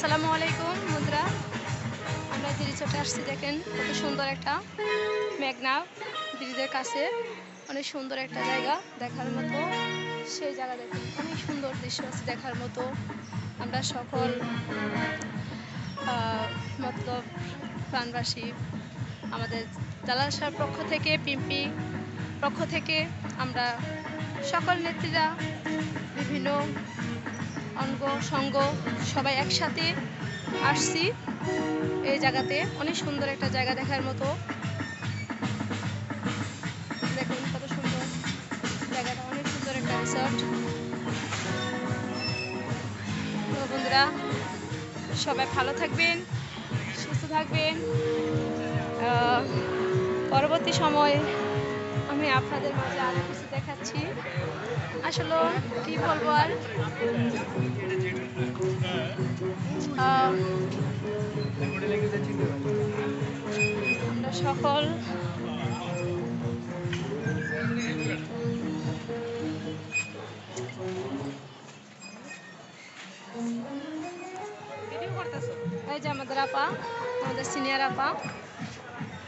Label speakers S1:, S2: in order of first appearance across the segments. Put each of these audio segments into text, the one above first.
S1: আসসালামু আলাইকুম বন্ধুরা আমরা রিসোর্টে আসছি, দেখেন কত সুন্দর একটা মেঘনা ব্রিজের কাছে। অনেক সুন্দর একটা জায়গা দেখার মতো। সেই জায়গা দেখেন, অনেক সুন্দর দৃশ্য আছে দেখার মতো। আমরা সকল মতলব প্রাণবাসী আমাদের জালাসার পক্ষ থেকে, পিম্পি পক্ষ থেকে আমরা সকল নেত্রীরা, বিভিন্ন অঙ্গ সঙ্গ, সবাই একসাথে আসছি এই জায়গাতে। অনেক সুন্দর একটা জায়গা দেখার মতো। দেখুন কত সুন্দর জায়গাটা, অনেক সুন্দর একটা রিসর্ট বন্ধুরা, সবাই ভালো থাকবেন, সুস্থ থাকবেন। পরবর্তী সময় আমি আপনাদের মাঝে আরও কিছু দেখাচ্ছি। আসলে কি বলব আর? আমরা সকল এই যে আমাদের আপা আমাদের সিনিয়র আপা।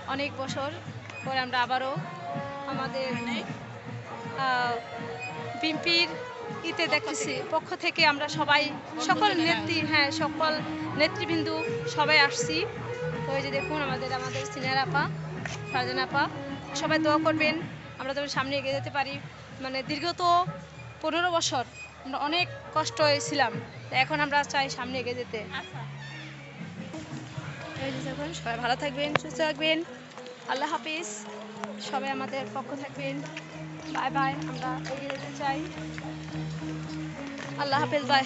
S1: অনেক বছর পরে আমরা আবারও আমাদের পিম্পির ইতে দেখতেছি পক্ষ থেকে আমরা সবাই সকল নেত্রী হ্যাঁ সকল নেতৃবৃন্দু সবাই আসছি। তো এই যে দেখুন আমাদের আমাদের সিনিয়র আপা ফারজান আপা সবাই দোয়া করবেন আমরা তবে সামনে এগিয়ে যেতে পারি। মানে দীর্ঘত পনেরো বছর আমরা অনেক কষ্ট হয়েছিলাম এখন আমরা চাই সামনে এগিয়ে যেতে। দেখুন সবাই ভালো থাকবেন সুস্থ থাকবেন। আল্লাহ হাফিজ। সবাই আমাদের পক্ষ থাকবেন। বাই বাই, আমরা এগিয়ে যেতে চাই। আল্লাহ হাফিজ, বাই।